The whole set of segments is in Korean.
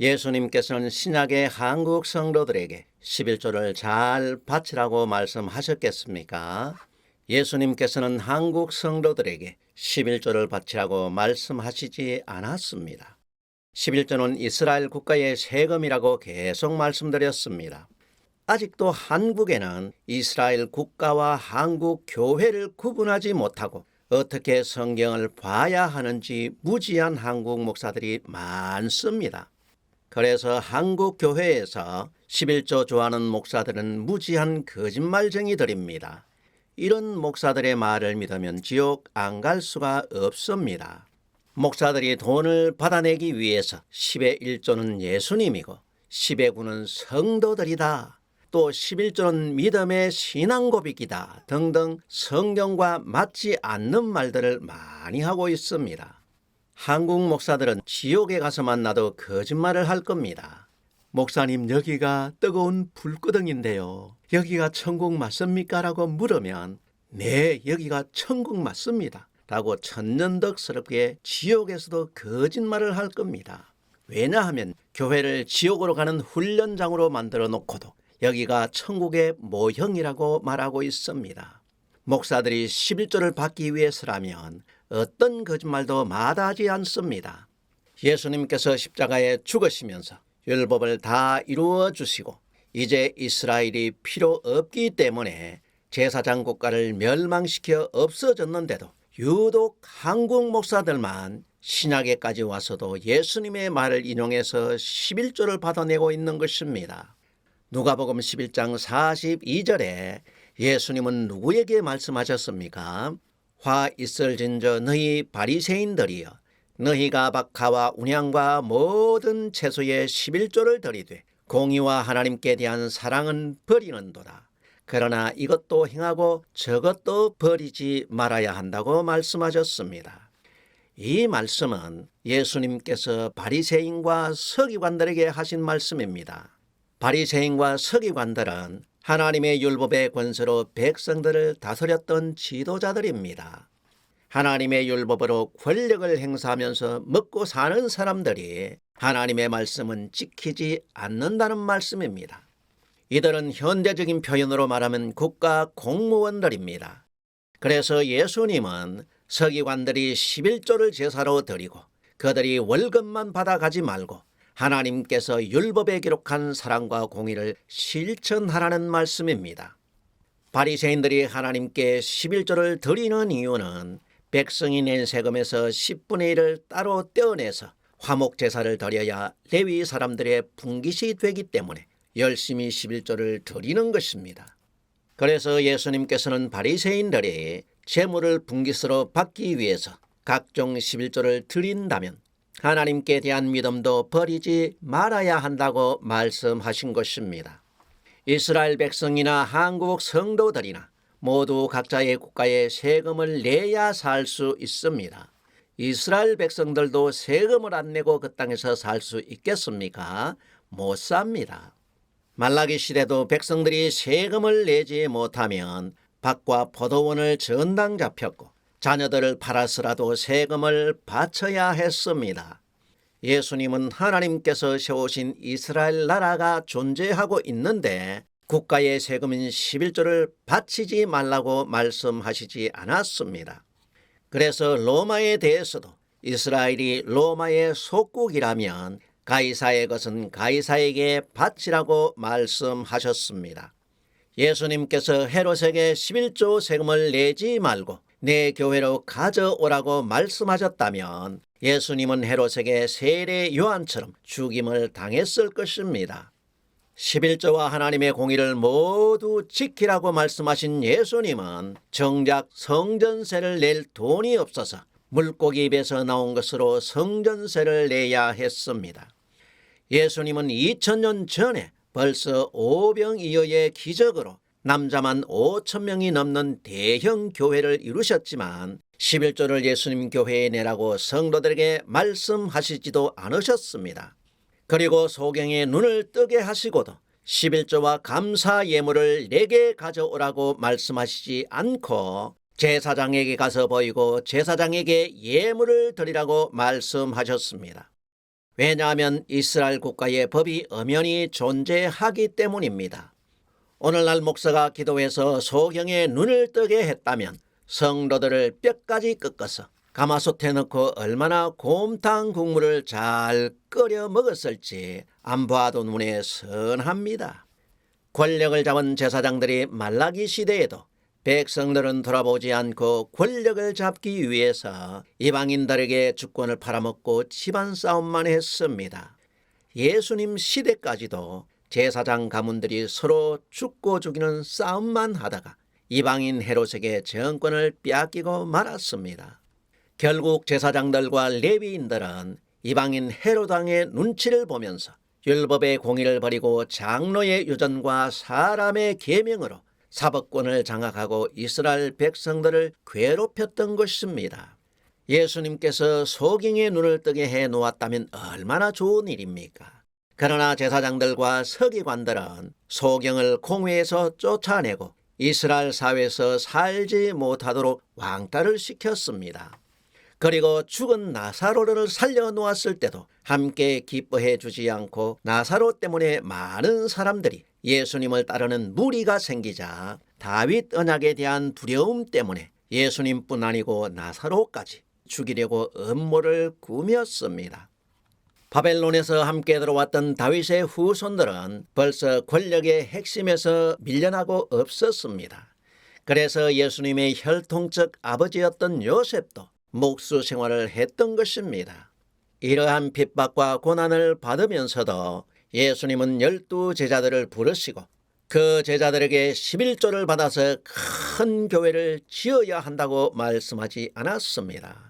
예수님께서는 신약의 한국 성도들에게 11조를 잘 바치라고 말씀하셨겠습니까? 예수님께서는 한국 성도들에게 11조를 바치라고 말씀하시지 않았습니다. 11조는 이스라엘 국가의 세금이라고 계속 말씀드렸습니다. 아직도 한국에는 이스라엘 국가와 한국 교회를 구분하지 못하고 어떻게 성경을 봐야 하는지 무지한 한국 목사들이 많습니다. 그래서 한국 교회에서 11조 좋아하는 목사들은 무지한 거짓말쟁이들입니다. 이런 목사들의 말을 믿으면 지옥 안 갈 수가 없습니다. 목사들이 돈을 받아내기 위해서 10의 1조는 예수님이고 10의 9는 성도들이다. 또 11조는 믿음의 신앙 고백이다. 등등 성경과 맞지 않는 말들을 많이 하고 있습니다. 한국 목사들은 지옥에 가서 만나도 거짓말을 할 겁니다. 목사님 여기가 뜨거운 불구덩인데요. 여기가 천국 맞습니까? 라고 물으면 네 여기가 천국 맞습니다. 라고 천년덕스럽게 지옥에서도 거짓말을 할 겁니다. 왜냐하면 교회를 지옥으로 가는 훈련장으로 만들어 놓고도 여기가 천국의 모형이라고 말하고 있습니다. 목사들이 11조를 받기 위해서라면 어떤 거짓말도 마다하지 않습니다. 예수님께서 십자가에 죽으시면서 율법을 다 이루어 주시고 이제 이스라엘이 필요 없기 때문에 제사장 국가를 멸망시켜 없어졌는데도 유독 한국 목사들만 신약에까지 와서도 예수님의 말을 인용해서 11조를 받아내고 있는 것입니다. 누가복음 11장 42절에 예수님은 누구에게 말씀하셨습니까? 화 있을진저 너희 바리새인들이여 너희가 박하와 운양과 모든 채소의 11조를 드리되 공의와 하나님께 대한 사랑은 버리는도다. 그러나 이것도 행하고 저것도 버리지 말아야 한다고 말씀하셨습니다. 이 말씀은 예수님께서 바리새인과 서기관들에게 하신 말씀입니다. 바리새인과 서기관들은 하나님의 율법의 권세로 백성들을 다스렸던 지도자들입니다. 하나님의 율법으로 권력을 행사하면서 먹고 사는 사람들이 하나님의 말씀은 지키지 않는다는 말씀입니다. 이들은 현대적인 표현으로 말하면 국가 공무원들입니다. 그래서 예수님은 서기관들이 11조를 제사로 드리고 그들이 월급만 받아가지 말고 하나님께서 율법에 기록한 사랑과 공의를 실천하라는 말씀입니다. 바리새인들이 하나님께 11조를 드리는 이유는 백성이 낸 세금에서 10분의 1을 따로 떼어내서 화목 제사를 드려야 레위 사람들의 분깃이 되기 때문에 열심히 11조를 드리는 것입니다. 그래서 예수님께서는 바리새인들이 재물을 분깃으로 받기 위해서 각종 11조를 드린다면 하나님께 대한 믿음도 버리지 말아야 한다고 말씀하신 것입니다. 이스라엘 백성이나 한국 성도들이나 모두 각자의 국가에 세금을 내야 살 수 있습니다. 이스라엘 백성들도 세금을 안 내고 그 땅에서 살 수 있겠습니까? 못 삽니다. 말라기 시대도 백성들이 세금을 내지 못하면 밭과 포도원을 전당 잡혔고 자녀들을 팔아서라도 세금을 바쳐야 했습니다. 예수님은 하나님께서 세우신 이스라엘 나라가 존재하고 있는데 국가의 세금인 11조를 바치지 말라고 말씀하시지 않았습니다. 그래서 로마에 대해서도 이스라엘이 로마의 속국이라면 가이사의 것은 가이사에게 바치라고 말씀하셨습니다. 예수님께서 헤롯에게 11조 세금을 내지 말고 내 교회로 가져오라고 말씀하셨다면 예수님은 헤롯에게 세례 요한처럼 죽임을 당했을 것입니다. 11조와 하나님의 공의를 모두 지키라고 말씀하신 예수님은 정작 성전세를 낼 돈이 없어서 물고기 입에서 나온 것으로 성전세를 내야 했습니다. 예수님은 2000년 전에 벌써 오병이어의 기적으로 남자만 5천 명이 넘는 대형 교회를 이루셨지만 11조를 예수님 교회에 내라고 성도들에게 말씀하시지도 않으셨습니다. 그리고 소경의 눈을 뜨게 하시고도 11조와 감사 예물을 내게 가져오라고 말씀하시지 않고 제사장에게 가서 보이고 제사장에게 예물을 드리라고 말씀하셨습니다. 왜냐하면 이스라엘 국가의 법이 엄연히 존재하기 때문입니다. 오늘날 목사가 기도해서 소경의 눈을 뜨게 했다면 성도들을 뼈까지 꺾어서 가마솥에 넣고 얼마나 곰탕 국물을 잘 끓여 먹었을지 안 봐도 눈에 선합니다. 권력을 잡은 제사장들이 말라기 시대에도 백성들은 돌아보지 않고 권력을 잡기 위해서 이방인들에게 주권을 팔아먹고 집안 싸움만 했습니다. 예수님 시대까지도 제사장 가문들이 서로 죽고 죽이는 싸움만 하다가 이방인 헤롯에게 정권을 빼앗기고 말았습니다. 결국 제사장들과 레위인들은 이방인 헤로당의 눈치를 보면서 율법의 공의를 버리고 장로의 유전과 사람의 계명으로 사법권을 장악하고 이스라엘 백성들을 괴롭혔던 것입니다. 예수님께서 소경의 눈을 뜨게 해 놓았다면 얼마나 좋은 일입니까? 그러나 제사장들과 서기관들은 소경을 공회에서 쫓아내고 이스라엘 사회에서 살지 못하도록 왕따를 시켰습니다. 그리고 죽은 나사로를 살려 놓았을 때도 함께 기뻐해 주지 않고 나사로 때문에 많은 사람들이 예수님을 따르는 무리가 생기자 다윗 언약에 대한 두려움 때문에 예수님뿐 아니고 나사로까지 죽이려고 음모를 꾸몄습니다. 바벨론에서 함께 들어왔던 다윗의 후손들은 벌써 권력의 핵심에서 밀려나고 없었습니다. 그래서 예수님의 혈통적 아버지였던 요셉도 목수 생활을 했던 것입니다. 이러한 핍박과 고난을 받으면서도 예수님은 열두 제자들을 부르시고 그 제자들에게 11조를 받아서 큰 교회를 지어야 한다고 말씀하지 않았습니다.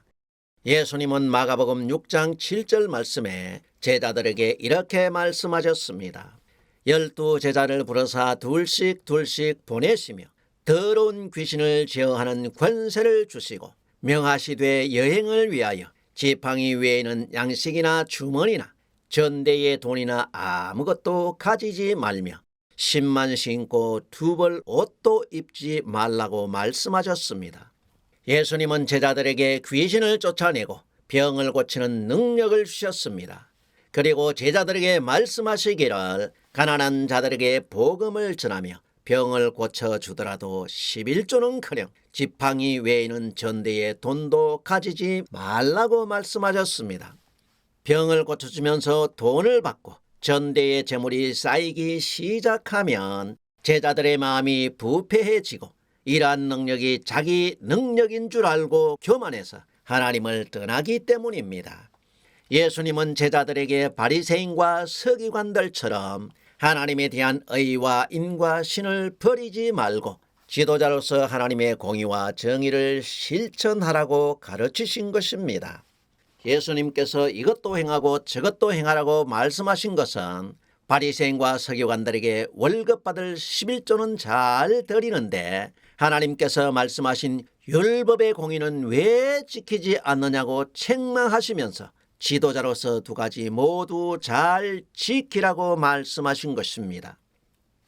예수님은 마가복음 6장 7절 말씀에 제자들에게 이렇게 말씀하셨습니다. 열두 제자를 부르사 둘씩 둘씩 보내시며 더러운 귀신을 제어하는 권세를 주시고 명하시되 여행을 위하여 지팡이 외에는 양식이나 주머니나 전대의 돈이나 아무것도 가지지 말며 신만 신고 두 벌 옷도 입지 말라고 말씀하셨습니다. 예수님은 제자들에게 귀신을 쫓아내고 병을 고치는 능력을 주셨습니다. 그리고 제자들에게 말씀하시기를 가난한 자들에게 복음을 전하며 병을 고쳐 주더라도 11조는커녕 지팡이 외에는 전대에 돈도 가지지 말라고 말씀하셨습니다. 병을 고쳐주면서 돈을 받고 전대의 재물이 쌓이기 시작하면 제자들의 마음이 부패해지고 이러한 능력이 자기 능력인 줄 알고 교만해서 하나님을 떠나기 때문입니다. 예수님은 제자들에게 바리새인과 서기관들처럼 하나님에 대한 의와 인과 신을 버리지 말고 지도자로서 하나님의 공의와 정의를 실천하라고 가르치신 것입니다. 예수님께서 이것도 행하고 저것도 행하라고 말씀하신 것은 바리새인과 서기관들에게 월급 받을 11조는 잘 드리는데 하나님께서 말씀하신 율법의 공의는 왜 지키지 않느냐고 책망하시면서 지도자로서 두 가지 모두 잘 지키라고 말씀하신 것입니다.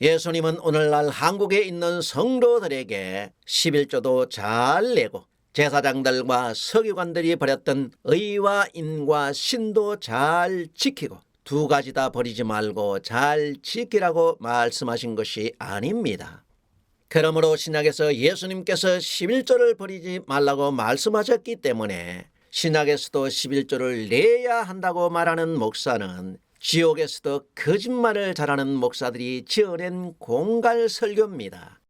예수님은 오늘날 한국에 있는 성도들에게 11조도 잘 내고 제사장들과 서기관들이 버렸던 의와 인과 신도 잘 지키고 두 가지 다 버리지 말고 잘 지키라고 말씀하신 것이 아닙니다. 그러므로 신약에서 예수님께서 11조를 버리지 말라고 말씀하셨기 때문에 신약에서도 11조를 내야 한다고 말하는 목사는 지옥에서도 거짓말을 잘하는 목사들이 지어낸 공갈 설교입니다.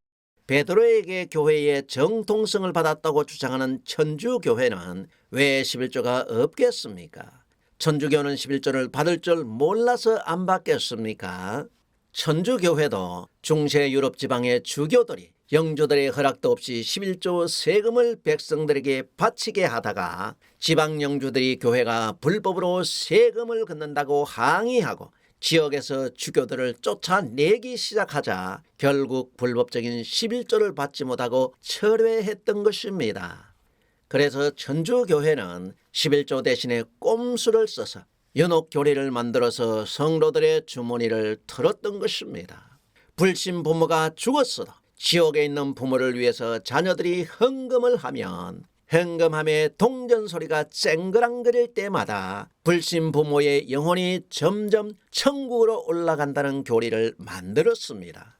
베드로에게 교회의 정통성을 받았다고 주장하는 천주교회는 왜 11조가 없겠습니까? 천주교는 11조를 받을 줄 몰라서 안 받겠습니까? 천주교회도 중세 유럽 지방의 주교들이 영조들의 허락도 없이 11조 세금을 백성들에게 바치게 하다가 지방 영주들이 교회가 불법으로 세금을 걷는다고 항의하고 지역에서 주교들을 쫓아내기 시작하자 결국 불법적인 11조를 받지 못하고 철회했던 것입니다. 그래서 천주교회는 11조 대신에 꼼수를 써서 연옥교리를 만들어서 성도들의 주머니를 털었던 것입니다. 불신 부모가 죽었어도 지옥에 있는 부모를 위해서 자녀들이 헌금을 하면 현금함의 동전 소리가 쨍그랑거릴 때마다 불신 부모의 영혼이 점점 천국으로 올라간다는 교리를 만들었습니다.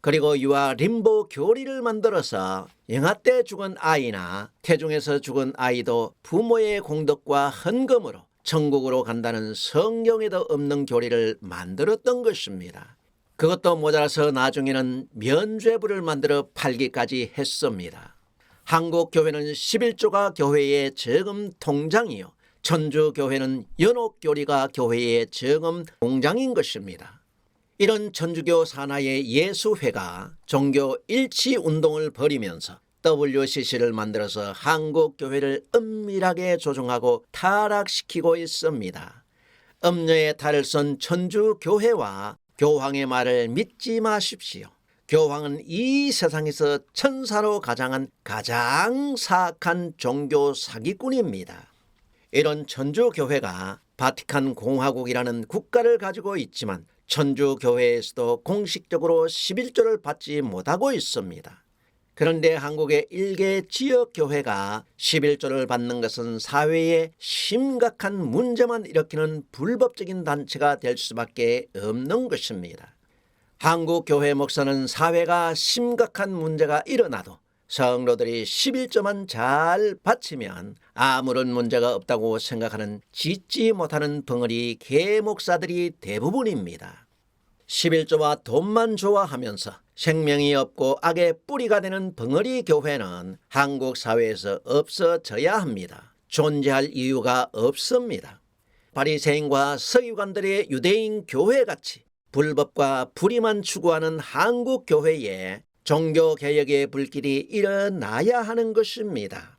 그리고 유아 림보 교리를 만들어서 영아 때 죽은 아이나 태중에서 죽은 아이도 부모의 공덕과 헌금으로 천국으로 간다는 성경에도 없는 교리를 만들었던 것입니다. 그것도 모자라서 나중에는 면죄부를 만들어 팔기까지 했습니다. 한국 교회는 11조가 교회의 저금 통장이요. 천주 교회는 연옥 교리가 교회의 저금 통장인 것입니다. 이런 천주교 산하의 예수회가 종교 일치 운동을 벌이면서 WCC를 만들어서 한국 교회를 은밀하게 조종하고 타락시키고 있습니다. 음녀의 탈을 쓴 천주 교회와 교황의 말을 믿지 마십시오. 교황은 이 세상에서 천사로 가장한 가장 사악한 종교 사기꾼입니다. 이런 천주 교회가 바티칸 공화국이라는 국가를 가지고 있지만 천주 교회에서도 공식적으로 11조를 받지 못하고 있습니다. 그런데 한국의 일개 지역 교회가 11조를 받는 것은 사회에 심각한 문제만 일으키는 불법적인 단체가 될 수밖에 없는 것입니다. 한국 교회 목사는 사회가 심각한 문제가 일어나도 성도들이 11조만 잘 바치면 아무런 문제가 없다고 생각하는 짓지 못하는 벙어리 개 목사들이 대부분입니다. 11조와 돈만 좋아하면서 생명이 없고 악의 뿌리가 되는 벙어리 교회는 한국 사회에서 없어져야 합니다. 존재할 이유가 없습니다. 바리새인과 서기관들의 유대인 교회같이 불법과 불의만 추구하는 한국 교회에 종교 개혁의 불길이 일어나야 하는 것입니다.